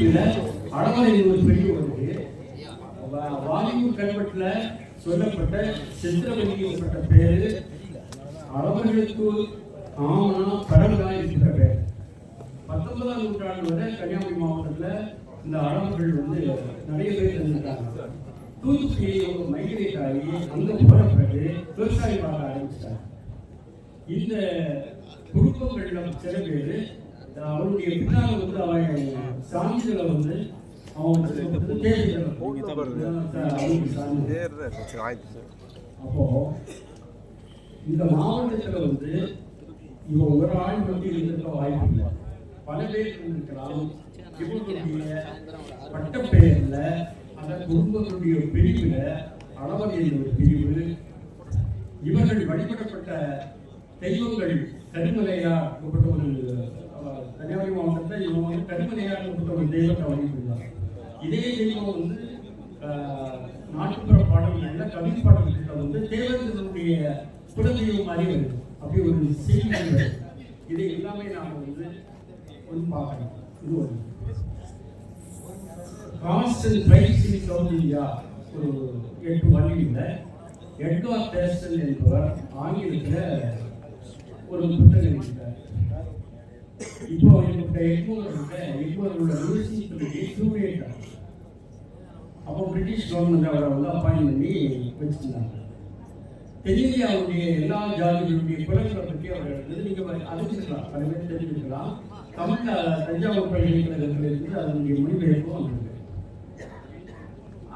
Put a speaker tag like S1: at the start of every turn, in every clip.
S1: அடமலை ஒரு பெரிய வாலிபு கல்வெட்டுல சொல்லப்பட்ட சித்திரவதிக்கப்பட்ட பேரு அளவர்களுக்கு ஆமனா பரவலா இருக்கிற பேர். பத்தொன்பதாம் நூற்றாண்டு வரை கன்னியாகுமரி மாவட்டத்துல இந்த அளவர்கள் வந்து நிறைய பேர் இருந்திருக்காங்க. தூத்துக்குடி ஒரு மைக்ரேட் ஆகி அங்க போன பிறகு விவசாயம் பார்க்க ஆரம்பிச்சிட்டாங்க. இந்த குடும்பங்கள்ல சில பேர் அவருடைய பின்னால் வந்து அவன் வந்து அப்போ இந்த மாவட்டத்துல வந்து இவன் ஒரு ஆள் வந்து இருந்திருக்க வாய்ப்பு இல்லை. பல பேர் இருந்திருக்கலாம். இவங்களுடைய பட்டப்பெயர்ல அந்த குடும்பத்துடைய பிரிவுல அளவதிய ஒரு பிரிவு. இவர்கள் வழிபடப்பட்ட தெய்வங்கள் கூப்பிட்ட ஒரு கன்னியாகுமரி மாவட்டத்தில் இவங்க வந்து கருமலையார் கூப்பிட்ட ஒரு தெய்வத்தை வழிபடுவாங்க இதே தெய்வம் வந்து நாட்டுப்புற பாடல்கள்ல கவி பாடல்கள்ல வந்து தேவர்களுடைய குலதெய்வம் மாதிரி வருது அப்படி ஒரு செய்தி இது இதை எல்லாமே நாம் வந்து வந்து பார்க்கணும் இது ஒரு constant price in south India ஒரு எட்டு வள்ளியில் எட்வார்ட் டேஸ்டன் என்பவர் ஆங்கிலத்தில் ஒரு புத்தகம் இப்போ என்னுடைய எட்மோர்கிட்ட எட்மோரோட யூனிவர்சிட்டி கியூரேட்டர் அப்போ பிரிட்டிஷ் கவர்மெண்ட் அவரை வந்து அப்பாயின் பண்ணி வச்சுருந்தாங்க. தென்னிந்தியாவுடைய எல்லா ஜாதிகளுடைய குரல்களை பற்றி அவர் எழுதுறது நீங்கள் அறிஞ்சிருக்கலாம். பல பேர் தெரிஞ்சிருக்கலாம். தமிழ் தஞ்சாவூர் பல்கலைக்கழகத்தில் இருந்து அதனுடைய மொழிபெயர்ப்பும் வந்திருக்கு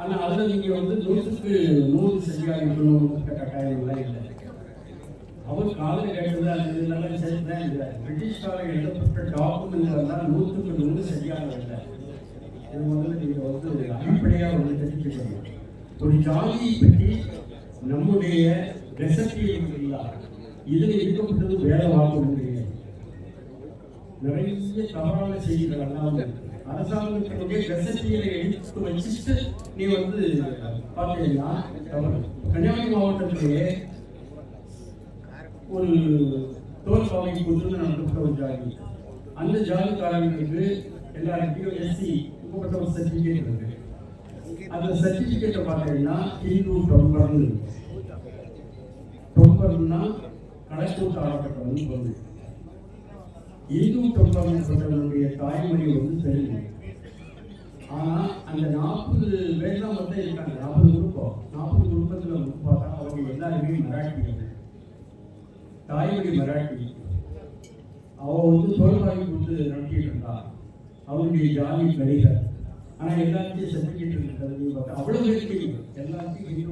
S1: ஆனால் அதில் நீங்கள் வந்து நூற்றுக்கு நூறு சரியாக இருக்கணும் கட்டாயம் எல்லாம் இல்லை. அவர் காலையில் இதெல்லாம் சரிதான் இல்லை பிரிட்டிஷ்கால எழுதப்பட்ட டாக்குமெண்ட் நூற்றுக்கு நூறு சரியாக இல்லை இது முதல்ல நீங்க வந்து அடிப்படையா வந்து தெரிஞ்சுக்கணும். ஒரு ஜாதியை பற்றி நம்முடைய ரெசப்டியை இதில் இருக்கப்பட்டது வேற வாங்க முடியாது நிறைய தவறான செய்திகள் அரசாங்கத்தினுடைய எடுத்து வச்சுட்டு நீ வந்து பார்த்தீங்கன்னா கன்னியாகுமரி மாவட்டத்திலேயே ஒரு தோல் பாவை குழுன்னு நடத்தப்பட்ட ஒரு ஜாதி. அந்த ஜாதிக்காரங்களுக்கு எல்லாருக்கும் எஸ்சி இப்பட்ட ஒரு சர்டிஃபிகேட் இருக்கு. அந்த சர்டிஃபிகேட்டை பார்த்தீங்கன்னா ஹிந்து டொம்பர்னு டொம்பர்னா கடைக்கூட்டு ஆடப்பட்டவன் பொருள் இந்து தொழிலாளர்களுடைய தாய்மொழி வந்து தெலுங்கு ஆனா அந்த நாற்பது பேர் தான் மட்டும் இருக்காங்க. நாற்பது குடும்பம் நாற்பது குடும்பத்தில் வந்து பார்த்தா அவங்க எல்லாருமே மராட்டி தாய்மொழி மராட்டி அவ வந்து தொழிலாளி கொண்டு நடத்திட்டு இருந்தா. அவருடைய ஜாதி கடிகர் ஆனால் எல்லாத்தையும் சர்டிஃபிகேட் இருக்கிறது பார்த்தா அவ்வளவு பேர் தெரியும் எல்லாத்தையும் இந்து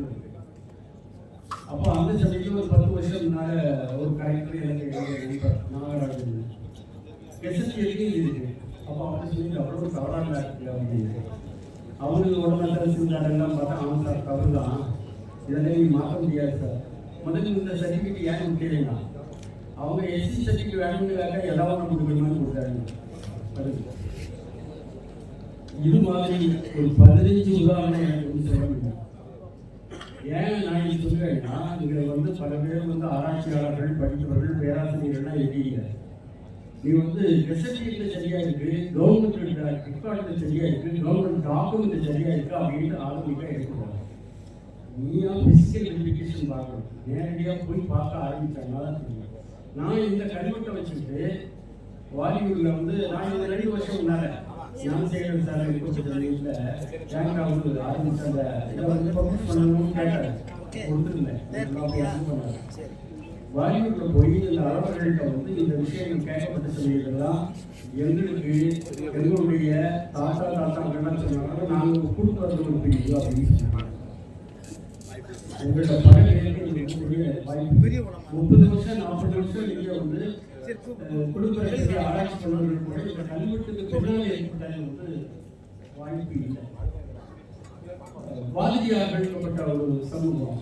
S1: இருக்கு. அப்போ அந்த சமயத்தில் ஒரு பத்து வருஷம் முன்னால ஒரு கலெக்டர் எனக்கு நாகராஜன் எஸ்எஸ்சி எழுதி இருக்கு. அப்போ அவன் சொல்லி அவ்வளோ தவறாக இருக்கு அப்படின்னு. அவனுக்கு உடனே செஞ்சாரெல்லாம் பார்த்தா அவன் சார் தவறு தான் இதெல்லாம் மாற்ற முடியாது சார். முதல்ல இந்த சர்டிஃபிகேட் ஏன் முக்கியம் அவங்க எஸ்சி சர்டிஃபிகேட் வேணுங்கிறாக்க எல்லாரும் கொடுக்கணும்னு கொடுத்தாங்க. இது மாதிரி ஒரு பதினஞ்சு உதாரணம் எனக்கு வந்து சொல்ல முடியும் ஏன் நான் இது சொல்றேன்னா இங்க வந்து பல பேர் வந்து ஆராய்ச்சியாளர்கள் படித்தவர்கள் பேராசிரியர்கள்லாம் இருக்கீங்க நீ வந்து ரெசப்டியில் சரியா இருக்கு கவர்மெண்ட் ரெக்கார்டில் சரியா இருக்கு கவர்மெண்ட் டாக்குமெண்ட் சரியா இருக்கு அப்படின்ட்டு ஆளுமைக்காக எடுக்கணும் நீயா பிசிக்கல் வெரிஃபிகேஷன் பார்க்கணும். நேரடியாக போய் பார்க்க ஆரம்பிச்சாங்கன்னா தான் தெரியும். நான் இந்த கல்வெட்டை வச்சுட்டு வாலிபூர்ல வந்து நான் இந்த ரெண்டு வருஷம் முன்னால ஞானசேகரன் சார் இருக்கக்கூடிய வீட்டில் ஜாங்கா வந்து ஆரம்பிச்ச அந்த இதை வந்து பப்ளிஷ் பண்ணணும்னு கேட்டாரு. கொடுத்துருந்தேன். வாலிபூர்ல போய் இந்த அரவர்கள்ட்ட வந்து இந்த விஷயங்கள் கேட்கப்பட்ட சொல்லியதெல்லாம் எங்களுக்கு எங்களுடைய தாத்தா தாத்தாக்கள்லாம் சொன்னாங்க. நாங்கள் கொடுத்து வரது அப்படின்னு சொன்னாங்க. உங்களோட பல வாய்ப்பு. முப்பது வருஷம் நாற்பது வருஷம் நீங்க வந்து கொடுக்கறதுக்கு ஆராய்ச்சி பண்ணவர்கள் கூட இந்த கல்வெட்டுக்கு பின்னால் ஏற்பட்ட வந்து வாய்ப்பு இல்லை. வாதிரியார்கள்ப்பட்ட ஒரு சமூகம்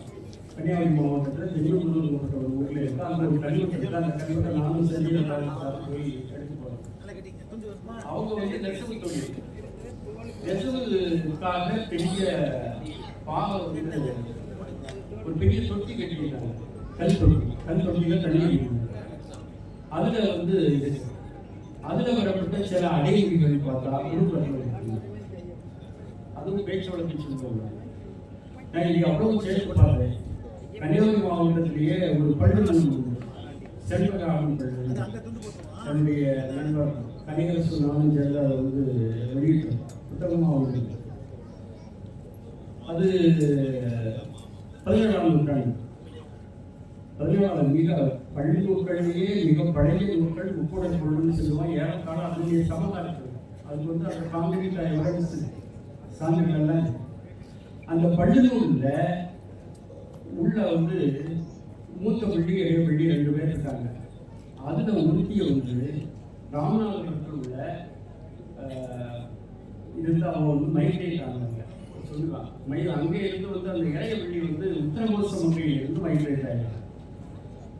S1: கன்னியாகுமரி மாவட்டத்தில் பெங்களூருப்பட்ட ஒரு ஊர்ல இருக்கு. அந்த ஒரு கல்வெட்டு இருக்கு. அந்த கல்வெட்டை நானும் சரி எல்லாரும் போய் எடுத்து அவங்க வந்து நெசவு தொழில். நெசவுக்காக பெரிய பாகம் வந்து ஒரு பெரிய தொட்டி விட்டாங்க கல் தொட்டி கல் தொட்டியில தண்ணி அதுல வந்து இது. அதுல வரப்பட்ட சில அடைமொழிகள் பார்த்தா குடும்பத்தில் அதுவும் பேச்சு வழக்கு சொல்லுவாங்க. நான் இங்கே அவ்வளவு சேர்த்து கன்னியாகுமரி மாவட்டத்திலேயே ஒரு பள்ளி செல்வராமன் தன்னுடைய நண்பர் கனிகரசு நானும் சேர்ந்து அதை வந்து வெளியிட்டோம் புத்தகமாக அது பதினேழாம் நூற்றாண்டு பதினேழாவது மிக பள்ளி நூல்களிலேயே மிக பழைய நூல்கள் முப்படை பொருள்னு சொல்லுவோம் ஏறத்தாழ அதனுடைய சமகாலத்தில். அது வந்து அந்த காங்கிரீட் எவரன்ஸ் சான்றுகள்லாம் அந்த பள்ளி நூலில் உள்ள வந்து மூத்த பள்ளி இளைய பள்ளி ரெண்டு பேர் இருக்காங்க. அதில் ஒருத்திய வந்து ராமநாதபுரத்தில் உள்ள அஹ், அவங்க அவன் வந்து காரணம் சொல்லுவான் மயில் அங்கே இருந்து வந்து அந்த இளைய பள்ளி வந்து உத்தரகோச மங்கையிலிருந்து மைக்ரேட் ஆகிறாங்க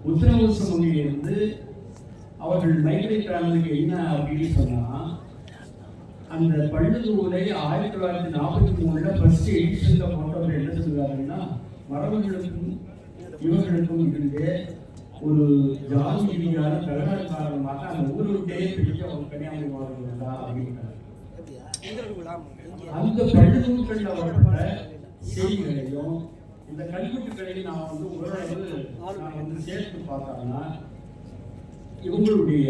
S1: உத்தரகோச மங்கையிலிருந்து அவர்கள் மைக்ரேட் ஆனதுக்கு என்ன அப்படின்னு சொன்னா அந்த பள்ளுநூலை ஆயிரத்தி தொள்ளாயிரத்தி நாற்பத்தி மூணுல ஃபர்ஸ்ட் எடிஷன்ல போட்டவர் என்ன சொல்லுவாருன்னா மரபுகளுக்கும் இவர்களுக்கும் இருந்து ஒரு ஜாதி ரீதியான தகராறு காரணமாக அந்த ஊரை விட்டே பிடிக்க அவங்க கன்னியாகுமரி மாவட்டம் வந்தா அப்படின்றாங்க அந்த பள்ளுநூல்கள்ல வரப்பட்ட செய்திகளையும் இந்த கல்வெட்டுகளையும் நான் வந்து ஓரளவு நான் வந்து சேர்த்து பார்த்தாங்கன்னா இவங்களுடைய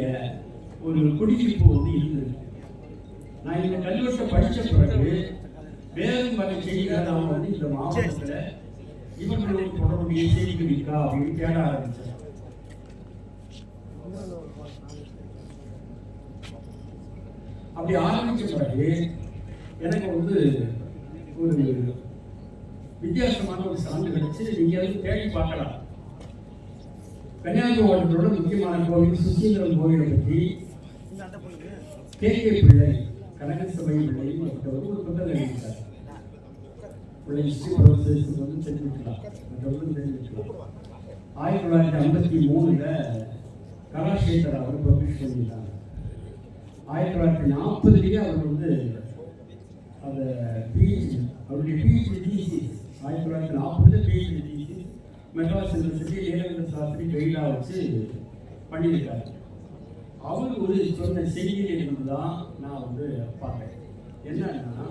S1: ஒரு குடியிருப்பு வந்து இருந்தது. நான் இந்த கல்வெட்டை படித்த பிறகு வேறும் வகை செய்திகளை நான் வந்து இந்த மாவட்டத்தில் இவர்களோடு தொடர்புடைய செய்திகள் இருக்கா அப்படின்னு தேட ஆரம்பிச்சேன். அப்படி ஆரம்பிச்ச பிறகு எனக்கு வந்து ஒரு வித்தியாசமான ஒரு சான்று கழிச்சு நீங்கள் வந்து தேடி பார்க்கலாம். கன்னியாகுமரி மாவட்டத்தோட முக்கியமான கோவில் சுசீந்திரம் கோவிலை பற்றி கே பிள்ளை கனகசபை பிள்ளை மற்றவர் ஒரு புத்தகம் எழுதிட்டார் பிள்ளை ஹிஸ்டரி ப்ரொஃபஸர்ஸ் வந்து தெரிஞ்சுக்கலாம் மற்றவர்களும் தெரிஞ்சுக்கலாம் ஆயிரத்தி தொள்ளாயிரத்தி ஐம்பத்தி மூணுல கலாஷேகர் அவர் பப்ளிஷ் பண்ணிட்டாங்க ஆயிரத்தி தொள்ளாயிரத்தி நாற்பதுலேயே அவர் வந்து அந்த பிஹெச்டி அவருடைய பிஹெச்டி டிசி ஆயிரத்தி தொள்ளாயிரத்தி நாற்பதுல பிஹெச்டி டிசி மெட்ராஸ் யூனிவர்சிட்டி ஏழு சாஸ்திரி கைடாக வச்சு பண்ணியிருக்காரு. அவர் ஒரு சொன்ன செய்தியில் இருந்து தான் நான் வந்து பார்த்தேன் என்னன்னா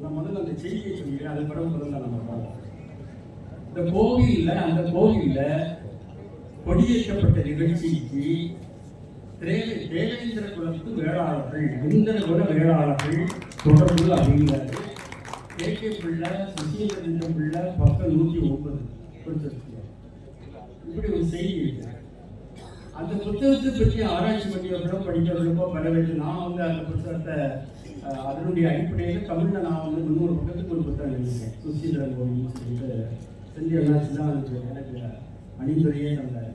S1: நான் முதல்ல அந்த செய்தியை சொல்லிக்கிறேன் அது பிறகு முதல்ல நம்ம பார்க்கலாம் இந்த கோவிலில் அந்த கோவிலில் கொடியேற்றப்பட்ட நிகழ்ச்சிக்கு தேவே தேவேந்திர குலத்து வேளாளர்கள் இந்திர குல வேளாளர்கள் தொடர்பு அப்படிங்கிறாரு ஏகே பிள்ளை பிள்ளை சுசீந்திரன் பிள்ளை பக்கம் நூற்றி ஒன்பது. கொடுத்திருக்கிறார் இப்படி ஒரு செய்தி இருக்கு. அந்த புத்தகத்தை பற்றி ஆராய்ச்சி பண்ணியவர்களோ படிக்கிறவர்களுக்கோ பல நான் வந்து அந்த புத்தகத்தை அதனுடைய அடிப்படையில் தமிழில் நான் வந்து முன்னூறு பக்கத்துக்கு ஒரு புத்தகம் எழுதியிருக்கேன். சுசீந்திரன் கோவில்னு சொல்லிட்டு செஞ்சு என்னாச்சு தான் அதுக்கு எனக்கு அணிந்துரையே தந்தார்.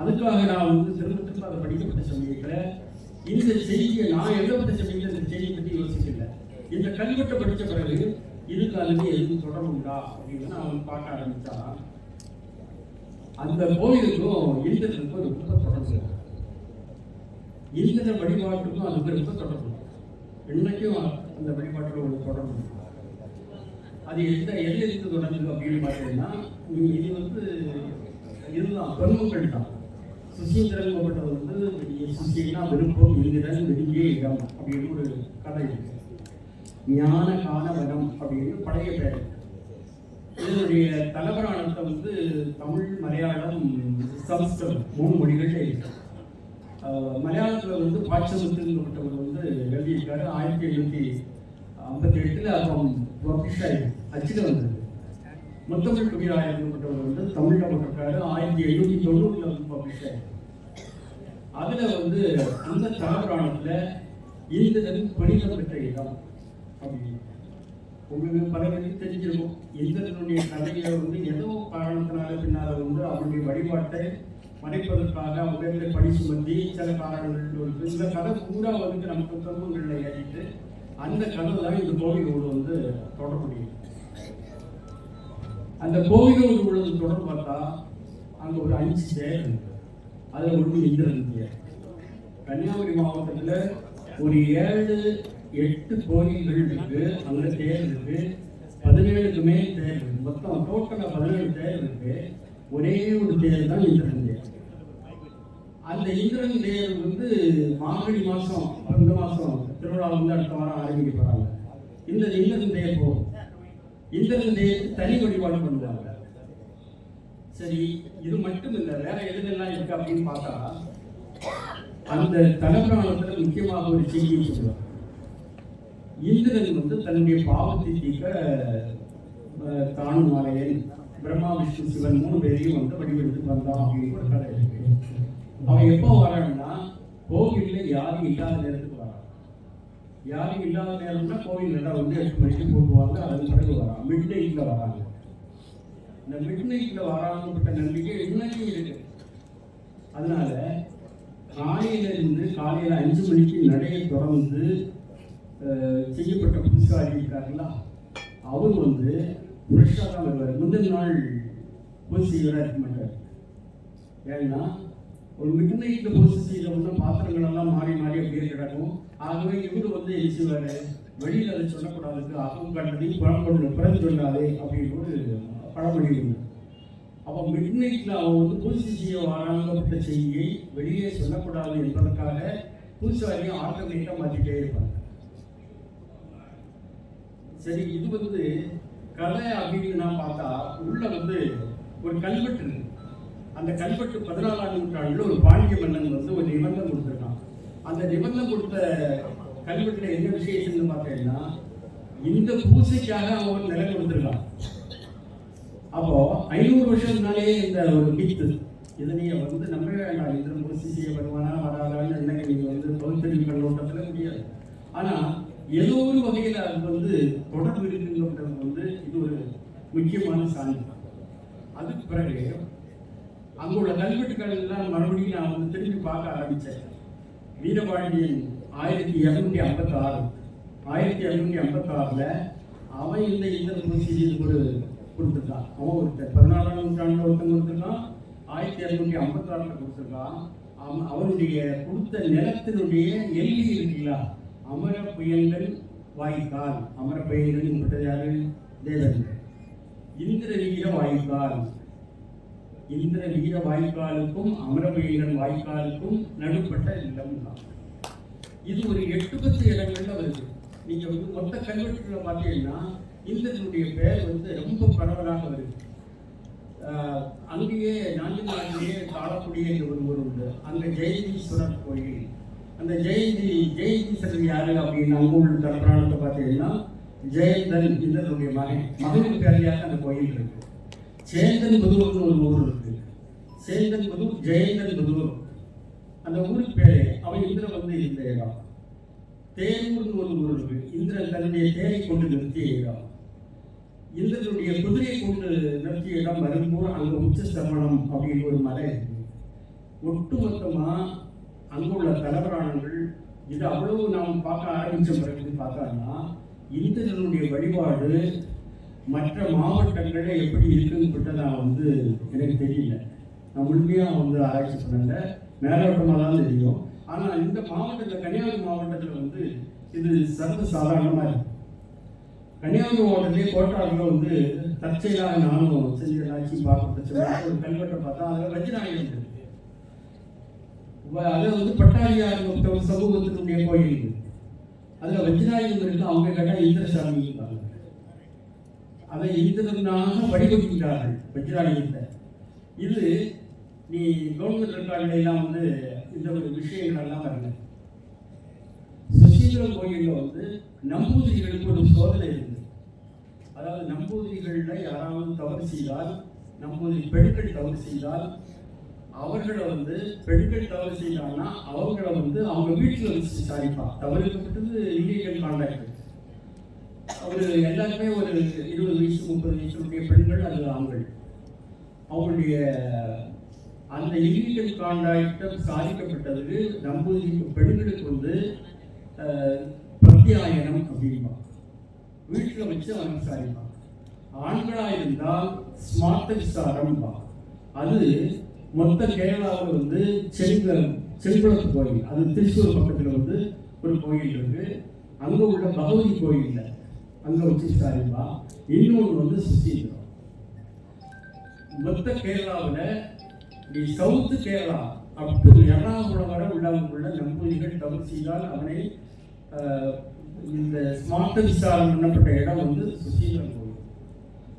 S1: அதுக்காக நான் வந்து திரும்ப அதை படிக்கப்பட்ட சமயத்தில் இந்த செய்தியை நான் எழுதப்பட்ட சமயத்தில் இந்த செய்தியை பற்றி யோசிக்கல. இந்த கல்வெட்டை படித்த பிறகு இதுக்கு எதுவும் தொடர்பு உண்டா அப்படின்னு நான் பார்க்க ஆரம்பித்தா அந்த கோயிலுக்கும் இந்திரனுக்கும் ரொம்ப தொடர்பு. இந்திர வழிபாட்டுக்கும் அதுக்கு ரொம்ப தொடர்பு. இன்னைக்கும் அந்த வழிபாட்டில் ஒரு தொடர்பு அது எந்த எதில் இருந்து தொடங்குது அப்படின்னு பார்த்தீங்கன்னா இது வந்து இதுதான் பெருமக்கள் தான் சுசீந்திரன் கூப்பிட்டது வந்து சுசீனா விருப்பம் இந்திரன் வெளியே இடம் அப்படின்னு ஒரு கதை இருக்கு. ஞான காணவனம் அப்படின்னு பழைய பேர் இதனுடைய தலைவரானத்தை வந்து தமிழ் மலையாளம் சமஸ்கிருதம் மூணு மொழிகளே இருக்கு மலையாளத்தில் வந்து வந்து பாட்சமுத்துன்றவர் வந்து எழுதியிருக்காரு. ஆயிரத்தி எழுநூத்தி ஐம்பத்தி எட்டில் அப்புறம் பப்ளிஷ் ஆயிருக்கு. வந்தது. முத்தமிழ் கவிராயர்ன்றவர் வந்து தமிழ்ல போட்டிருக்காரு ஆயிரத்தி எழுநூத்தி தொண்ணூறுல வந்து பப்ளிஷ் ஆயிருக்கு அதுல வந்து அந்த தலபுராணத்துல இந்திரன் புனிதம் பெற்ற இடம் அப்படின்னு. உங்களுக்கு பல பேருக்கு தெரிஞ்சிருக்கும். இந்திரனுடைய கதையை வந்து ஏதோ காரணத்தினால பின்னால வந்து அவருடைய வழிபாட்டை மறைப்பதற்காக அவங்க பணி சுமத்தி சில காரணங்கள் இருக்கு இந்த கதை பூரா வந்து நமக்கு தொகுப்புகளில் ஏறிட்டு அந்த கதை தான் இந்த கோவிலோடு வந்து தொடர்புடையது. அந்த கோவில்களுக்கு உள்ளது தொடர்பு பார்த்தா அங்கே ஒரு அஞ்சு தேர் இருக்கு. அதில் ஒன்று இந்திரன் கன்னியாகுமரி மாவட்டத்தில் ஒரு ஏழு எட்டு கோயில்கள் இருக்கு. அங்கே தேர் இருக்கு. பதினேழுக்கு மேல் தேர் இருக்கு. மொத்தம் டோட்டலாக பதினேழு தேர் இருக்கு. ஒரே ஒரு தேர் தான் இந்திரன் தேர் அந்த இந்திரன் தேர் வந்து மார்கழி மாதம் அந்த மாதம் திருவிழா வந்து அடுத்த வாரம் ஆரம்பிக்க போறாங்க. இந்த இந்திரன் தேர் போகும். இந்திரன் தனி வழிபாடு பண்ணுவாங்க சரி இது மட்டும் இல்லை வேற எதுலாம் இருக்கு அப்படின்னு பார்த்தா அந்த தலபுராணத்துல முக்கியமாக ஒரு செய்தி சொல்லுவார் இந்திரன் வந்து தன்னுடைய பாவத்தை தீர்க்க தானும் மாலையன் பிரம்மா விஷ்ணு சிவன் மூணு பேரையும் வந்து வடிவெடுத்து வந்தான் அப்படின்னு ஒரு கதை இருக்கு. அவன் எப்போ வரான்னா கோவிலில் யாரும் இல்லாத யாரும் இல்லாத நேரம்னா கோவில் எல்லாம் வந்து எட்டு மணிக்கு போட்டுவாங்க அதன் பிறகு வரான் மிட் வராங்க. இந்த மிட் நைட்ல வராங்கப்பட்ட நம்பிக்கை இன்னைக்கும் இருக்கு. அதனால காலையிலிருந்து இருந்து அஞ்சு மணிக்கு நடையை தொடர்ந்து செய்யப்பட்ட புதுசாரி இருக்காருங்களா? அவர் வந்து ஃப்ரெஷ்ஷாக தான் வருவார். முந்தின நாள் பூஜை செய்வராக இருக்க மாட்டார் ஏன்னா ஒரு மிட் நைட்டில் பூஜை வந்து பாத்திரங்கள் எல்லாம் மாறி மாறி அப்படியே கிடக்கும். ஆகவே இவர் வந்து என்ன செய்வார்? வெளியில் அதை சொல்லக்கூடாதுக்கு அகம் கண்டதையும் பழம்பொருள் பிறந்து சொல்லாதே அப்படின்னு ஒரு பழமொழி உண்டு அப்போ மிட் நைட்டில் வந்து பூசி செய்ய ஆரம்பப்பட்ட செய்தியை வெளியே சொல்லக்கூடாது என்பதற்காக பூசாரியும் ஆட்டோமேட்டாக மாற்றிட்டே இருப்பாங்க. சரி இது வந்து கலை அப்படின்னு நான் பார்த்தா உள்ள வந்து ஒரு கல்வெட்டு இருக்கு. அந்த கல்வெட்டு பதினாலாம் நூற்றாண்டுல ஒரு பாண்டிய மன்னன் வந்து ஒரு நிபந்தனை கொடுத்துருக்கான். அந்த நிபந்தனை கொடுத்த கல்வெட்டுல என்ன விசேஷம்னு பார்த்தீங்கன்னா இந்த பூசைக்காக அவன் ஒரு நிலம் கொடுத்துருக்கான். அப்போ ஐநூறு வருஷம்னாலே இந்த ஒரு மித்து. இதை நீங்க வந்து நம்பவே வேண்டாம் இந்திரன் பூசி செய்ய வருவானா வராதான்னு என்னங்க நீங்க வந்து பகுத்தறிவு கண்ணோட்டத்தில் முடியாது. ஆனா ஏதோ ஒரு வகையில் அது வந்து தொடர்பு இருக்குங்கிறது வந்து இது ஒரு முக்கியமான சான்று. அதுக்கு பிறகு அங்குள்ள கல்வெட்டுகள் எல்லாம் மறுபடியும் நான் வந்து திரும்பி பார்க்க ஆரம்பித்தேன். வீரபாண்டியன் ஆயிரத்தி இரநூத்தி ஐம்பத்தி ஆறு ஆயிரத்தி இரநூத்தி ஐம்பத்தி ஆறில் அவன் இந்த இந்திரன் சீரியல் ஒரு கொடுத்துருக்கான். அவன் ஒருத்தர் பதினாலாம் நூற்றாண்டில் ஒருத்தன் கொடுத்துருக்கான் ஆயிரத்தி இரநூத்தி ஐம்பத்தி ஆறில் கொடுத்துருக்கான். அவன் அவனுடைய கொடுத்த நிலத்தினுடைய எல்லை இருக்குங்களா அமர புயல்கள் வாய்க்கால் அமர புயல்கள் என்பது யாரு? தேவன் இந்திர வீர வாய்க்கால். இந்திர வீர வாய்க்காலுக்கும் அமரபுயல்கள் வாய்க்காலுக்கும் நடுப்பட்ட நிலம் தான். இது ஒரு எட்டு பத்து இடங்கள்ல வருது. நீங்க வந்து மொத்த கல்வெட்டுல பார்த்தீங்கன்னா இந்திரனுடைய பெயர் வந்து ரொம்ப பரவலாக வருது. ஆஹ் அங்கேயே நாஞ்சிநாட்டிலேயே காலக்குடி ஒரு ஊர் உண்டு. அங்க ஜெயதீஸ்வரர் கோயில். அந்த ஜெயதி ஜெயதீஸ்வரர் யாரு அப்படின்னு அங்க உள்ள தலப்புராணத்தை பார்த்தீங்கன்னா ஜெயந்தன் இந்திரனுடைய மகன். மகனின் பேரையாக அந்த கோயில் இருக்கு. சேந்தன் புதூர்னு ஒரு ஊர் இருக்கு. சேந்தனி புதூர் ஜெயந்தனி புதூர் அந்த ஊருக்கு பேரு அவன் இந்திரன் வந்து இந்த இடம் தேனூர்னு ஒரு ஊர் இருக்கு. இந்திரன் தன்னுடைய தேரை கொண்டு நிறுத்திய இடம் இந்திரனுடைய குதிரையை கொண்டு நிறுத்திய இடம் வரும்போது அங்க உச்ச ஸ்தம்பனம் அப்படின்னு ஒரு மலை இருக்கு. ஒட்டுமொத்தமா அங்குள்ள தலைவராணங்கள் இது அவ்வளவு நாம் பார்க்க ஆரம்பிச்ச பிறகு பார்த்தோம்னா இந்திரனுடைய வழிபாடு மற்ற மாவட்டங்களில் எப்படி இருக்குன்னு நான் வந்து எனக்கு தெரியல. நான் முழுமையாக வந்து ஆராய்ச்சி பண்ணல. மேலோட்டமாக தான் தெரியும். ஆனால் இந்த மாவட்டத்தில் கன்னியாகுமரி மாவட்டத்தில் வந்து இது சர்வ சாதாரணமாக இருக்கு. கன்னியாகுமரி மாவட்டத்திலே கோட்டாரில் வந்து தற்செயலாக நானும் செஞ்சலாச்சி பார்க்க ஒரு கல்வெட்டை பார்த்தா அதில் ரஜினாயகம் இருக்கு. அது வந்து பட்டாளியார் ஒரு சமூகத்தினுடைய கோயில் இருக்குது அதில் வஜ்ராயுதம் இருக்கு. அவங்க கேட்டால் இந்திரசாமி இருக்காங்க அதை இந்திரனாக வடிவமைக்கிறார்கள் வஜ்ராயுதத்தை இது நீ கவர்மெண்ட் ரெக்கார்டுல வந்து இந்த ஒரு விஷயங்கள்லாம் வருது. சுசீந்திரம் வந்து நம்பூதிரிகளுக்கு ஒரு சோதனை இருக்கு அதாவது நம்பூதிரிகளில் யாராவது தவறு செய்தால் நம்பூதிரி பெண்கள் தவறு செய்தால் அவர்களை வந்து பெண்கள் தவறு செய்தாங்கன்னா அவங்கள வந்து அவங்க வீட்டில் வச்சு விசாரிப்பா தவறுக்கப்பட்டது இல்லீகல் கான்டாக்ட் அவர் எல்லாருமே ஒரு இருபது வயசு முப்பது வயசுடைய பெண்கள் அல்லது ஆண்கள். அவங்களுடைய அந்த இல்லீகல் கான்டாக்டம் சாதிக்கப்பட்டதுக்கு நம்பூதிரி பெண்களுக்கு வந்து அஹ், பிரத்யாயனம் அப்படின்பா. வீட்டில் வச்சு அவன் விசாரிப்பான். ஆண்களாக இருந்தால் ஸ்மார்த்த விசாரம்பா அது மொத்த கேரளாவில் வந்து செங்கல் செங்குளத்து கோயில். அது திருச்சூர் பக்கத்தில் வந்து ஒரு கோயில் இருக்கு. அங்கே உள்ள பகவதி கோயிலில். வச்சு விசாரிப்பா இன்னொன்று வந்து சுசீந்திரம் மொத்த கேரளாவில் நீ south Kerala up to Ernakulam வரை உள்ளவங்களுள்ள நம்பூதிகள் தவறு செய்தால் அவனை ஆஹ், இந்த ஸ்மார்ட் விசாரம் பண்ணப்பட்ட இடம் வந்து சுசீந்திரன் கோயில்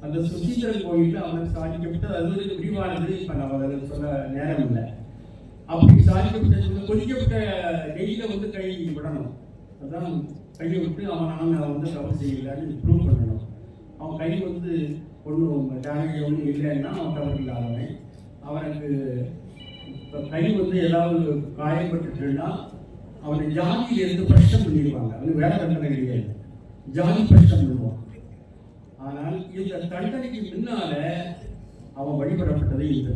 S1: அந்த சுசீந்திரன் கோயிலில் அவனுக்கு சாதிக்கப்பட்டு அது ஒரு விரிவானது இப்போ நம்ம அதில் சொல்ல நேரம் இல்லை. அப்படி சாதிக்கப்பட்ட கொதிக்கப்பட்ட நெய்யில் வந்து கை விடணும். அதான் கையை விட்டு அவன் நான் வந்து தவறு செய்யலான்னு ப்ரூவ் பண்ணணும். அவன் கை வந்து ஒன்றும் டேமேஜ் ஒன்றும் இல்லைன்னா அவன் தவறு இல்லாதவன். அவனுக்கு இப்போ கை வந்து ஏதாவது காயப்பட்டுட்டுன்னா அவனை ஜாதியிலிருந்து பிரஷ்டம் பண்ணிடுவாங்க. அவனுக்கு வேலை தண்டனை கிடையாது. ஜாதி பிரஷ்டம் பண்ணுவான். ஆனால் இந்த தண்டனைக்கு முன்னால அவன் வழிபடப்பட்டதே இல்லை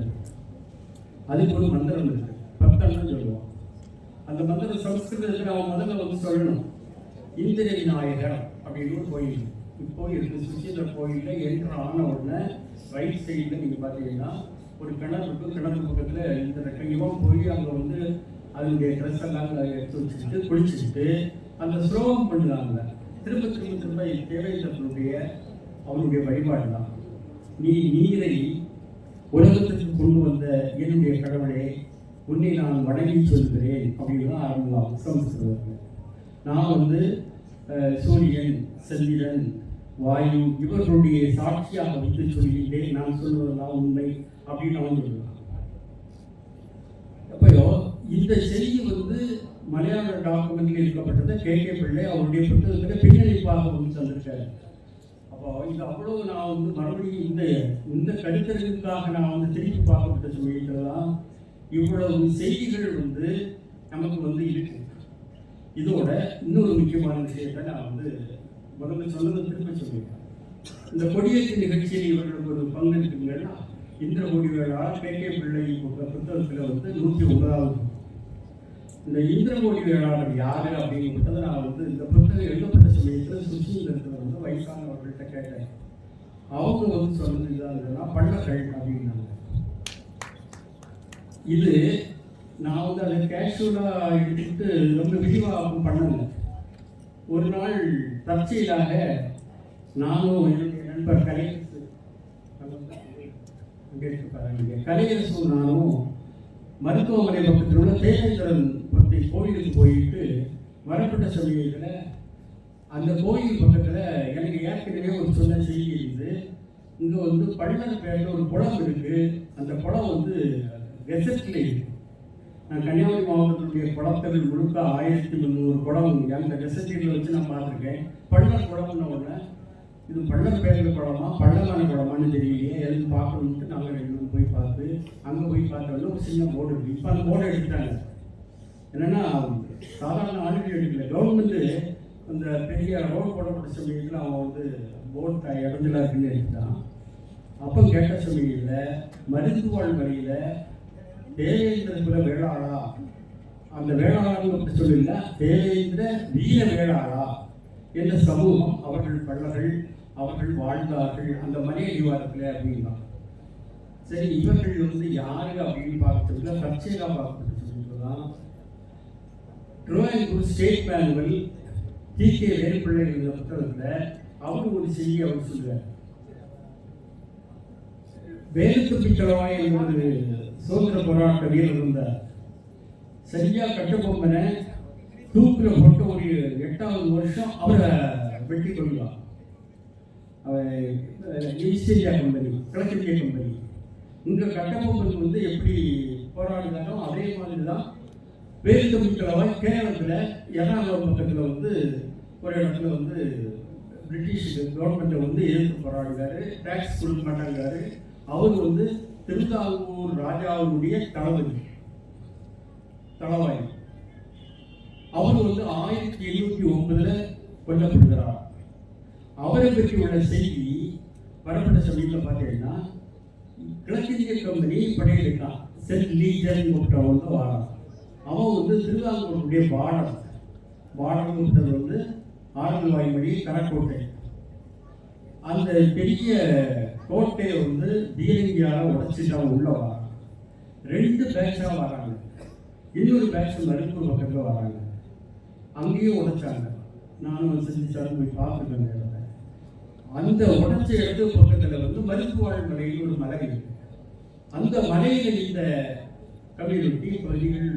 S1: அதுக்கு ஒரு மந்திரம் இருக்கு. பத்தன்னு சொல்லுவான் அந்த மந்திரம் சமஸ்கிருதத்தில் அவன் முதல்ல வந்து சொல்லணும். இந்திர விநாயகர் அப்படின்னு ஒரு கோயில். இப்போ இருக்கு சுசீந்திர கோயிலில் என்ட்ரு ஆன உடனே ரைட் சைடில் நீங்கள் பார்த்தீங்கன்னா ஒரு கிணறு இருக்கு. கிணறு பக்கத்தில் இந்த இவன் போய் அங்கே வந்து அதனுடைய ட்ரெஸ் எல்லாம் எடுத்து வச்சுக்கிட்டு குளிச்சுக்கிட்டு அந்த ஸ்லோகம் பண்ணுறாங்க. திரும்ப திரும்ப திரும்ப தேவேந்திரனுடைய அவனுடைய வழிபாடு தான். நீ நீரை உலகத்திற்கு கொண்டு வந்த என்னுடைய கடவுளே உன்னை நான் வணங்கி சொல்கிறேன் அப்படின்னு தான் ஆரம்பம். சமஸ்கிருதத்தில் நான் வந்து சூரியன் சந்திரன் வாயு இவர்களுடைய சாட்சியாக வைத்து சொல்கின்றேன். நான் சொல்வதெல்லாம் உண்மை அப்படின்னு அவன் சொல்லுவான். அப்போ இந்த செய்தி வந்து மலையாள டாக்குமெண்ட்ல இருக்கப்பட்டது கே. கே. பிள்ளை அவருடைய புத்தகத்தில் பின்னணிப்பாக வந்து தந்திருக்காரு அப்போ இது அவ்வளவு நான் வந்து மறுபடியும் இந்த இந்த கருத்தறிவுக்காக நான் வந்து திருப்பி பார்க்கப்பட்ட சமயத்தில் தான் இவ்வளவு செய்திகள் வந்து நமக்கு வந்து இருக்கு. இதோட இன்னொரு முக்கியமான விஷயத்தை நான் வந்து முதல்ல சொன்னதை திரும்ப சொல்லியிருக்கேன் இந்த கொடியேற்று நிகழ்ச்சியில் இவர்களுக்கு ஒரு பங்கு இந்திர மொழிவேளா கே பிள்ளை புத்தகத்தில் வந்து நூற்றி ஒன்பதாவது இந்த இந்திர வேளாளர் யாரு அப்படிங்கிறத நான் வந்து இந்த புத்தகம் எழுதப்பட்ட சமயத்தில் சுசீந்திரத்தில் வந்து வயசானவர்கள்ட்ட கேட்டேன். அவங்க வந்து சொன்னது இதாக பள்ளக்கள் அப்படின்னாங்க. இது நான் வந்து அதை கேஷுவலாக எடுத்துக்கிட்டு ரொம்ப விரிவாகவும் பண்ணலை ஒரு நாள் தற்செயலாக நானும் என்னுடைய நண்பர் கலையரசு கலையரசு நானும் மருத்துவமனை பக்கத்தில் உள்ள தேவேந்திரன் பற்றி கோயிலுக்கு போயிட்டு வரப்பட்ட சமயத்தில் அந்த கோயில் பக்கத்தில் எனக்கு ஏற்கனவே ஒரு சொன்ன செய்தி இருந்து இங்கே வந்து பள்ளர் பேரில் ஒரு குளம் இருக்குது அந்த குளம் வந்து கெசட்டில் இருக்குது கன்னியாகுமரி மாவட்டத்தினுடைய குளத்தல் முழுக்க ஆயிரத்தி முந்நூறு குளம் அந்த கெசட்டியில் வச்சு நான் பார்த்துருக்கேன். பள்ளம் குளம்னு ஒன்று இது பள்ளம் பேரில் குளமா பள்ளமான குடமான்னு தெரியலையே. எதுவும் பார்க்கணுன்ட்டு நாங்கள் ரெண்டு போய் பார்த்து அங்கே போய் பார்த்தோம்னா ஒரு சின்ன போர்டு இருக்குது இப்போ அந்த போர்டை எடுத்துட்டாங்க. என்னென்னா சாதாரண ஆளுநர் எடுக்கல. கவர்மெண்ட்டு அந்த பெரிய ரோடு போடப்பட்ட சமயத்தில் அவன் வந்து போர்டு இடஞ்சலாக இருக்குன்னு எடுத்தான் அப்போ கேட்ட சமயத்தில் மருத்துவாழ் வழியில் தேவேந்திர குல வேளாளா? அந்த வேளாளர்கள் அப்படி சொல்லல தேவேந்திர வீர வேளாளா என்ற சமூகம் அவர்கள் பள்ளர்கள் அவர்கள் வாழ்ந்தார்கள். அந்த மலை அடிவாரத்தில் அப்படின்னா. சரி இவர்கள் வந்து யாரு அப்படின்னு பார்த்ததுல தற்செயலா பார்க்கப்பட்டதுதான் drawing state manual T K Velupillai என்ற புத்தகத்தில் அவர் ஒரு செய்தி அவர் சொல்றார். வேலுத்துப்பி தளவாய் சுதந்திர போராட்ட வீரர் இருந்தார். சரியா கட்டபொம்மனை தூக்கில் போட்டு ஒரு எட்டாவது வருஷம் அவரை வெட்டி கொள்ளலாம் அவர் ஈஸ்ட் கம்பெனி கிழக்கிந்திய கம்பெனி இங்க கட்டபொம்மன் வந்து எப்படி போராடினாரோ அதே மாதிரி தான் வேலுத்தமிழ்களவாய் கேரளத்தில் எறணாகுளம் பக்கத்தில் வந்து ஒரு இடத்துல வந்து பிரிட்டிஷ் கவர்மெண்ட்டை வந்து எதிர்த்து போராடுகிறாரு டேக்ஸ் கொடுக்க மாட்டாங்கிறாரு. அவர் வந்து திருந்தாங்கூர் ராஜாவுடைய தளபதி. தளவாய். அவர் வந்து ஆயிரத்தி எழுநூத்தி ஒன்பதுல கொல்லப்படுகிறார். அவரை பற்றி உள்ள செய்தி வரப்பட்ட சமயத்தில் பார்த்தீங்கன்னா கிழக்கிந்திய கம்பெனி படையெடுத்தான் சென்ட் லீஜன் கூப்பிட்டவன் வந்து வாரான் அவன் வந்து திருவாங்கூருடைய பாடம் பாடம் கூப்பிட்டது வந்து ஆரல்வாய்மொழி கரக்கோட்டை அந்த பெரிய கோட்டையை வந்து பீரங்கியால உடைச்சிட்டு உள்ள வராங்க. ரெண்டு பேட்சாக வராங்க. இன்னொரு பேட்ச் மருத்துவ பக்கத்தில் வராங்க. அங்கேயும் உடைச்சாங்க. நானும் செஞ்சுச்சாலும் போய் பார்த்துட்டேன் அந்த அந்த உடைச்ச இடத்து பக்கத்தில் வந்து மருத்துவாழ் மலையில் ஒரு மலை இருக்கு. அந்த மலையில் இந்த கம்யூனிட்டி பகுதிகள்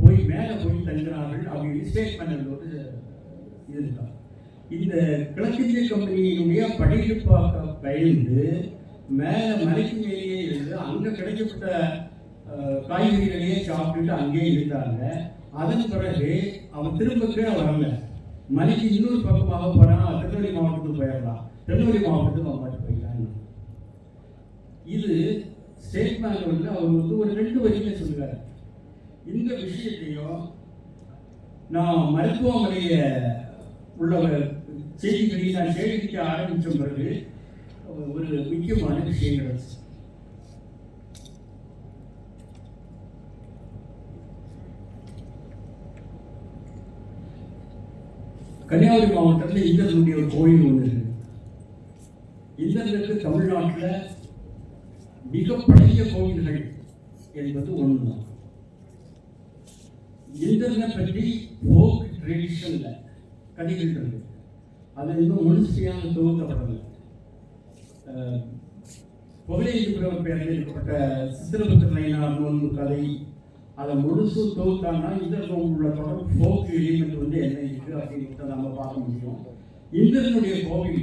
S1: போய் மேலே போய் தங்கினார்கள் அவங்க ஸ்டேட்மெண்ட் ஒரு இருந்தார். இந்த கிழக்கிந்திய கம்பெனியினுடைய படையெடுப்பாக பயந்து மேலே மலைக்கு மேலேயே இருந்து அங்கே கிடைக்கப்பட்ட காய்கறிகளையே சாப்பிட்டுட்டு அங்கேயே இருந்தாங்க. அதன் பிறகு அவன் திரும்ப கீழே வரல. மலைக்கு இன்னொரு பக்கமாக போறான் திருநெல்வேலி மாவட்டத்துக்கு போயிடலாம். திருநெல்வேலி மாவட்டத்துக்கு அவன் பாட்டு போயிடலாம் இது ஸ்டேட் பேங்க்ல அவர் வந்து ஒரு ரெண்டு வரியில சொல்லுவார். இந்த விஷயத்தையும் நான் மருத்துவமனையை உள்ள செய்திகளை நான் சேகரிக்க ஆரம்பித்த பிறகு ஒரு முக்கியமான விஷயங்கள் கன்னியாகுமரி மாவட்டத்தில் இந்திரனுடைய ஒரு கோயில் ஒன்று இருக்கு. இந்திரனுக்கு தமிழ்நாட்டில் மிக பழைய கோயில்கள் என்பது ஒன்றுதான் இந்திரனை பற்றி ஃபோக் ட்ரெடிஷனில் கதைகள் இருக்கு. அது இன்னும் முழுசையாக துவக்கப்படலை அஹ், புகழேந்தி பிரபு பெயரில் இருக்கப்பட்ட சித்திரபுத்திர நயினார் நூல் கதை. அதை முழுசு தொகுத்தாங்கன்னா இந்திரன் உள்ள தொடர் ஃபோக் எலிமெண்ட் வந்து என்ன இருக்கு அப்படின்றத நம்ம பார்க்க முடியும். இந்திரனுடைய கோவில்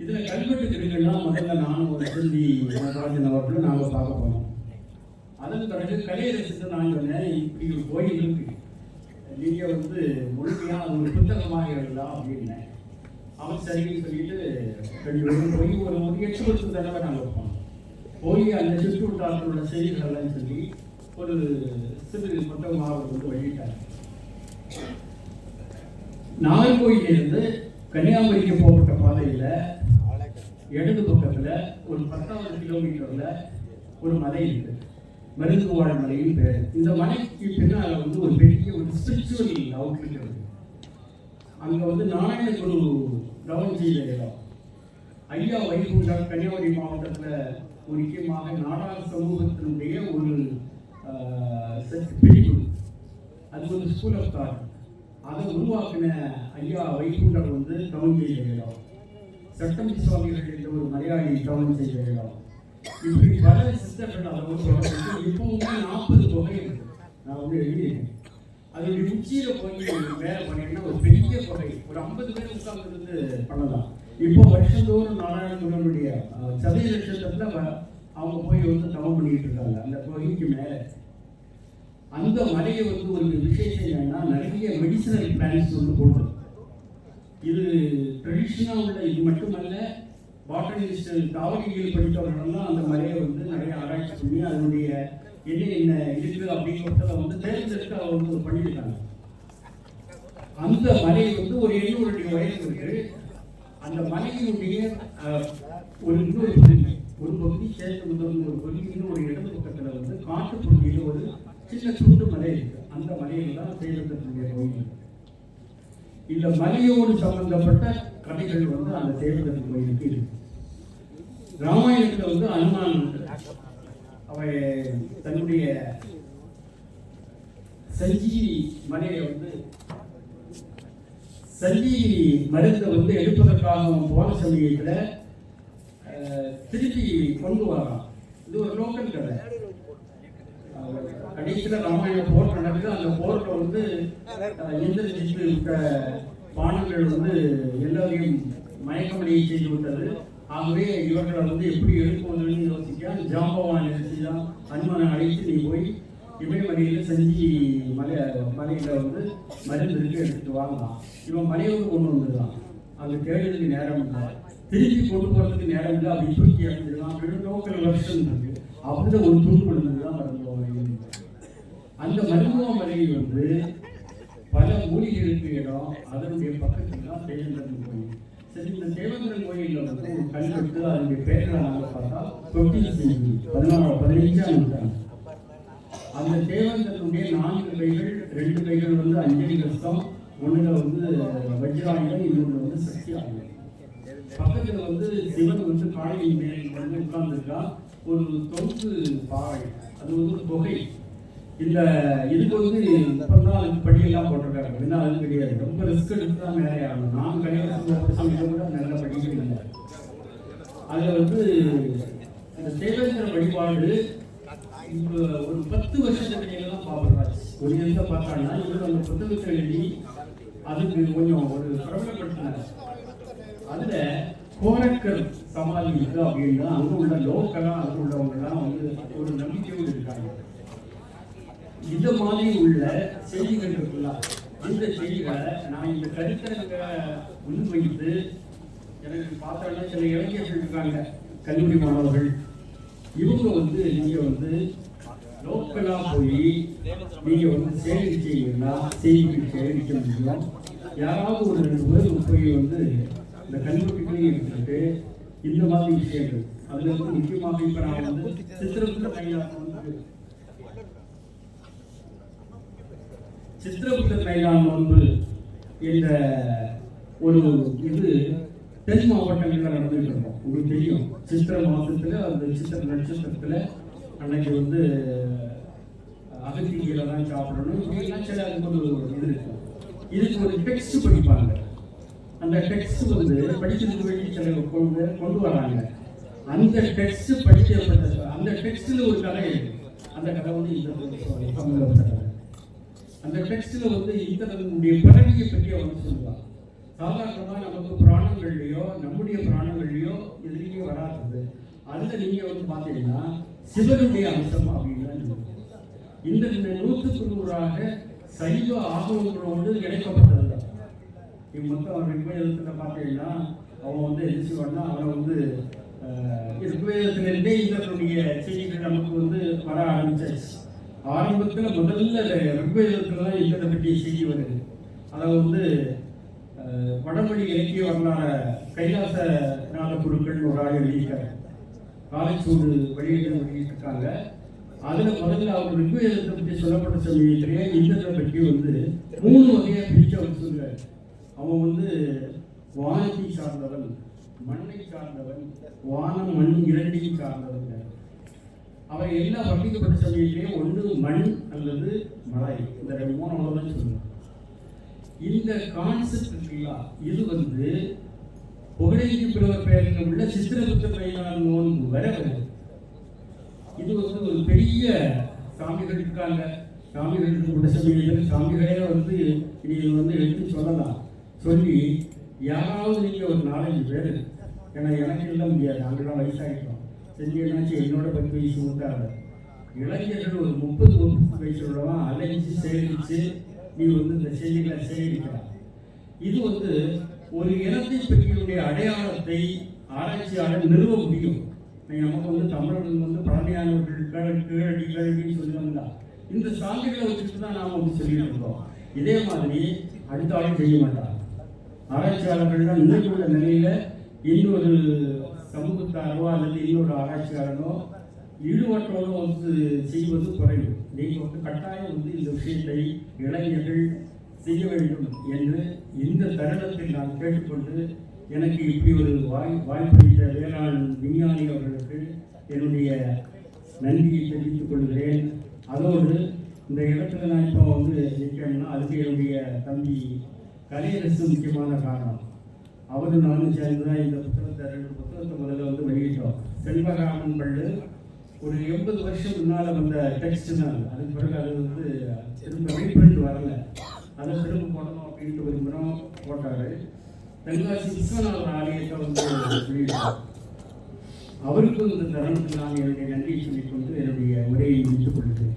S1: இதுல கல்வெட்டு திருக்கெல்லாம் முதல்ல நானும் ஒரு செல்வி நடராஜன் அவர்களும் நாங்கள் பார்க்க போனோம் அதன் பிறகு கலையரசு நான் சொன்னேன் இப்படி ஒரு கோயில் இருக்கு. நீங்கள் வந்து முழுமையாக அது ஒரு புத்தகமாக எழுதலாம் அப்படின்னேன். அவன் சரின்னு சொல்லிட்டு ரெண்டு போய் ஒரு ஒரு எட்டு தடவை நாங்கள் போனோம் போய் அந்த சுற்று வட்டாரத்தோட செய்திகள் எல்லாம் சொல்லி ஒரு சிறு மட்டும் அவர் வந்து வெளியிட்டார் நாகர்கோயிலிருந்து கன்னியாகுமரிக்கு போகப்பட்ட பாதையில் இடது பக்கத்தில் ஒரு பத்தாவது கிலோமீட்டர்ல ஒரு மலை இருக்கு. மருந்துவாழ் மலையும் பேர் இந்த மலைக்கு பின்னால் வந்து ஒரு பெரிய ஒரு ஸ்பிரிச்சுவல் அவுட்லுக் இருக்கு. அங்க வந்து நாராயண குரு கவனம் செய்த ஐயா வைகுண்டம் கன்னியாகுமரி மாவட்டத்தில் முக்கியமாக நாடார் சமூகத்தினுடைய ஒரு பிரிவு அது ஒரு ஸ்கூல் ஆஃப் தாட் அதை உருவாக்கின ஐயா வைகுண்டம் வந்து கவனம் செய்த இடம் சட்டம் சுவாமிகள் என்ற ஒரு மலையாளி கவனம் செய்த இப்படி பல சிஸ்டர்கள் அதை வந்து தொடர்ந்து நாற்பது தொகை இருக்குது நான் வந்து எழுதியிருக்கேன். அதோடைய உச்சியில போய் வேலை பண்ணீங்கன்னா ஒரு பெரிய தொகை ஒரு ஐம்பது பேர் உட்கார்ந்து இருந்து பண்ணலாம். இப்போ வருஷந்தோறும் நாராயணகுருடைய சதய லட்சத்துல அவங்க போய் வந்து தவம் பண்ணிட்டு இருக்காங்க. அந்த தொகைக்கு மேல. அந்த மலையை வந்து ஒரு விசேஷம் என்னன்னா நிறைய மெடிசனல் பிளான்ஸ் வந்து போடுறது. இது ட்ரெடிஷனாக உள்ள இது மட்டுமல்ல பாட்டனிஸ்ட் தாவரவியல் படித்தவர்கள்லாம் அந்த மலையை வந்து நிறைய ஆராய்ச்சி பண்ணி அதனுடைய என்ன என்ன இருக்கு அப்படிங்கிறத வந்து தேர்ந்தெடுத்து அவர் வந்து பண்ணியிருக்காங்க. அந்த மலை வந்து ஒரு எழுநூறு வயது இருக்கு. அந்த மலையினுடைய ஒரு இன்னொரு பகுதி ஒரு பகுதி சேர்த்து முதல் ஒரு பகுதி ஒரு இடது பக்கத்தில் வந்து காட்டு பகுதியில் ஒரு சின்ன துண்டு மலை இருக்கு. அந்த மலையில தான் தேர்ந்தெடுக்கக்கூடிய கோயில். இந்த மலையோடு சம்பந்தப்பட்ட கதைகள் வந்து அந்த தேவதன் கோயிலுக்கு இருக்கு. ராமாயணத்தில் வந்து அனுமான் அவள் தன்னுடைய சஞ்சீவி மலையை வந்து சஞ்சீவி மருந்தை வந்து எடுப்பதற்காக போன சமயத்துல அஹ், திருப்பி கொண்டு வரான் இது ஒரு லோக்கல் கடை. கடைசியில் ராமாயண போர் நடக்குது. அந்த போர்ல வந்து எந்த விட்ட பானங்கள் வந்து எல்லாரையும் மயக்கமடைய செய்து விட்டது. ஆகவே இவர்களை வந்து எப்படி எழுப்புவதுன்னு யோசிக்க ஜாம்பவான் நினைச்சு தான் அனுமனை அழைத்து நீ போய் இமயமலையில செஞ்சு மலை மலையில் வந்து மருந்து இருக்கு எடுத்துட்டு வாங்கலாம் இவன் மலையூர் கொண்டு வந்துடலாம் அங்கே தேடுறதுக்கு நேரம் இல்லை. திருப்பி கொண்டு போகிறதுக்கு நேரம் இல்லை. அப்படி தூக்கி இறந்துடலாம் அப்படின்னு லோக்கல் வருஷம் இருக்கு. அப்படிதான் ஒரு தூண்டு கொண்டு தான் மருத்துவ அந்த மருத்துவ மலையை வந்து பல மூலிகைகளுக்கு இடம் அதனுடைய பக்கத்துல தான் தேவேந்திரன் கோயில் இந்த தேவேந்திரன் கோயிலில் வந்து ஒரு அதனுடைய பேர்களை நாங்கள் பார்த்தா? பதினாறு பதினைஞ்சாம் நூற்றாண்டு அந்த தேவேந்திரனுடைய நான்கு கைகள் ரெண்டு கைகள் வந்து அஞ்சலி கஷ்டம் ஒண்ணுல வந்து வஜ்ராயுதம் இன்னொன்று வந்து சக்தி ஆயுதம் பக்கத்துல வந்து சிவன் வந்து காலையில் மேல் வந்து உட்கார்ந்துருக்கா? ஒரு தொகுப்பு பாறை. அது வந்து ஒரு தொகை இந்த இதுக்கு வந்து இப்பதான் அதுக்கு படியெல்லாம் போட்டிருக்காங்க. அப்படின்னா அது கிடையாது. ரொம்ப ரிஸ்க் எடுத்து தான் மேலே ஆகணும் நான் கிடையாது கூட நல்ல படிக்க இல்லை வந்து இந்த தேவேந்திர வழிபாடு இப்போ ஒரு பத்து வருஷத்துக்கு ஒரு எந்த பார்த்தாங்கன்னா இவர் அந்த புத்தகத்தை எழுதி அதுக்கு கொஞ்சம் ஒரு பிரபலப்படுத்தினார் அதில் கோரக்கர் சமாதி இருக்கு அப்படின்னா அங்க உள்ள லோக்கலா அங்க உள்ளவங்கலாம் வந்து ஒரு நம்பிக்கையோடு இருக்காங்க. இந்த மாதிரி உள்ள செய்திகள் இருக்குல்ல அந்த செய்திகளை நான் இந்த கருத்தரங்க முன்வைத்து எனக்கு பார்த்தோன்னா சில இளைஞர்கள் இருக்காங்க. கல்லூரி மாணவர்கள். இவங்க வந்து நீங்க வந்து லோக்கலா போய் நீங்க வந்து சேகரிச்சீங்கன்னா செய்திகள் சேகரிக்க முடியும்? யாராவது ஒரு ரெண்டு பேர் போய் வந்து இந்த கல்லூரிகளையும் இருந்துட்டு இந்த மாதிரி விஷயங்கள். அதுல வந்து முக்கியமாக இப்ப நான் வந்து சித்திரகுப்த கைலாசம் வந்து சித்திரகுப்த கைலான் நோன்பு என்ற ஒரு இது தென் மாவட்டங்களில் நடந்துகிட்டு இருக்கோம் உங்களுக்கு தெரியும். சித்திர மாசத்துல அந்த சித்திர நட்சத்திரத்தில் அன்னைக்கு வந்து அகத்தியில தான் சாப்பிடணும். சில அதுக்கு ஒரு இது இருக்கும் இதுக்கு ஒரு டெக்ஸ்ட் படிப்பாங்க. அந்த டெக்ஸ்ட் வந்து படிக்கிறதுக்கு வேண்டி சில கொண்டு கொண்டு வராங்க. அந்த டெக்ஸ்ட் படிக்கப்பட்ட அந்த டெக்ஸ்ட்ல ஒரு கதை இருக்கு. அந்த கதை வந்து இந்த சம்பந்தப்பட்ட அந்த டெக்ஸ்டில் வந்து இந்த நம்முடைய பிறவியை பற்றி அவங்க சொல்லுவார் சாதாரணமாக நமக்கு புராணங்கள்லையோ நம்முடைய புராணங்கள்லையோ எதுலேயுமே வராது அதில் நீங்கள் வந்து பார்த்தீங்கன்னா சிவனுடைய அம்சம் அப்படின்னு இந்த நூற்றுக்கு நூறாக சைவ ஆகவங்களோடு இணைக்கப்பட்டது தான் இவங்க மொத்தம் ரிக்வேதத்தில் பார்த்தீங்கன்னா அவன் வந்து என்ன செய்வான்னா அவனை வந்து ரிக்வேதத்திலிருந்தே இந்திரனுடைய செய்திகள் நமக்கு வந்து வர ஆரம்பிச்சாச்சு. ஆரம்பத்தில் முதல்ல ரொம்ப தான் இல்லத்தை பற்றி செய்தி வருது. அதை வந்து வடமொழி இலக்கிய வரலாற கைலாச நாள குருக்கள் ஒரு ஆள் எழுதியிருக்காரு காலைச்சூடு வெளியிட வெளியிட்டிருக்காங்க. அதில் முதல்ல அவர் ரிக்வேதத்தை பற்றி சொல்லப்பட்ட சமயத்திலேயே இந்திரனை பற்றி வந்து மூணு வகையாக பிரிச்சு அவர் அவன் வந்து வானத்தை சார்ந்தவன் மண்ணை சார்ந்தவன் வானம் மண் இரண்டையும் சார்ந்தவன். அவன் எல்லா வர்ணிக்கப்பட்ட சமயத்திலேயே ஒன்று மண் அல்லது மலை இந்த ரெண்டு மூணு அவ்வளவுதான் சொல்லுவாங்க இந்த கான்செப்ட் இருக்குங்களா இது வந்து புகழேந்தி பிறவர் பெயரில் உள்ள சித்திரகுப்த கைலான் நோன்பு வர வருது இது வந்து ஒரு பெரிய சாமிகள் இருக்காங்க சாமிகள் இருக்கக்கூடிய சமயத்தில் சாமிகளே வந்து நீங்கள் வந்து எடுத்து சொல்லலாம். சொல்லி யாராவது நீங்கள் ஒரு நாலஞ்சு பேர் ஏன்னா எனக்கு இல்ல முடியாது. நாங்களாம் வயசாகிட்டோம் செஞ்சீங்கன்னாச்சு என்னோட பத்து வயசு மூத்தாங்க இளைஞர்கள் ஒரு முப்பது முப்பது வயசு அலைஞ்சு சேகரித்து நீ வந்து இந்த செய்திகளை சேகரிக்கிறான். இது வந்து ஒரு இனத்தை பற்றியுடைய அடையாளத்தை ஆராய்ச்சியாளர் நிறுவ முடியும். நமக்கு வந்து தமிழர்கள் வந்து பழமையானவர்கள் கீழடி கீழடி சொல்லி வந்தான் இந்த சான்றுகளை வச்சுட்டு தான் நாம் வந்து சொல்லிட்டு இருக்கோம் இதே மாதிரி அடுத்த ஆளும் செய்ய மாட்டாங்க ஆராய்ச்சியாளர்கள் இன்னைக்கு உள்ள நிலையில இன்னொரு சமூகத்தாரோ அல்லது இன்னொரு ஆராய்ச்சியாளனோ ஈடுபட்டோடு வந்து செய்வது குறைவு. நீங்கள் வந்து கட்டாயம் வந்து இந்த விஷயத்தை இளைஞர்கள் செய்ய வேண்டும் என்று இந்த தருணத்தில் நான் கேட்டுக்கொண்டு எனக்கு இப்படி ஒரு வாய் வாய்ப்பளித்த வேளாண் விஞ்ஞானி அவர்களுக்கு என்னுடைய நன்றியை தெரிவித்துக் கொள்கிறேன். அதோடு இந்த இடத்துல நான் இப்போ வந்து நிற்கிறேன்னா அதுக்கு என்னுடைய தம்பி கலையரசு முக்கியமான காரணம். அவரும் நானும் சேர்ந்து தான் இந்த இந்த ரெண்டு புத்தகத்தை முதல்ல வந்து வெளியிட்டோம். செல்வராமன் பள்ளு ஒரு எண்பது வருஷம் முன்னால் வந்த டெக்ஸ்ட் தான். அதுக்கு பிறகு அது வந்து திரும்ப ரீப்ரிண்ட் வரல. அதை திரும்ப போடணும் அப்படின்ட்டு விரும்புகிறோம் போட்டாரு. தென்காசி விஸ்வநாதர் ஆலயத்தை வந்து வெளியிட்டார் அவருக்கும் இந்த தருணத்தில் நான் என்னுடைய நன்றியை சொல்லிக்கொண்டு என்னுடைய உரையை முடித்துக் கொள்கிறேன்.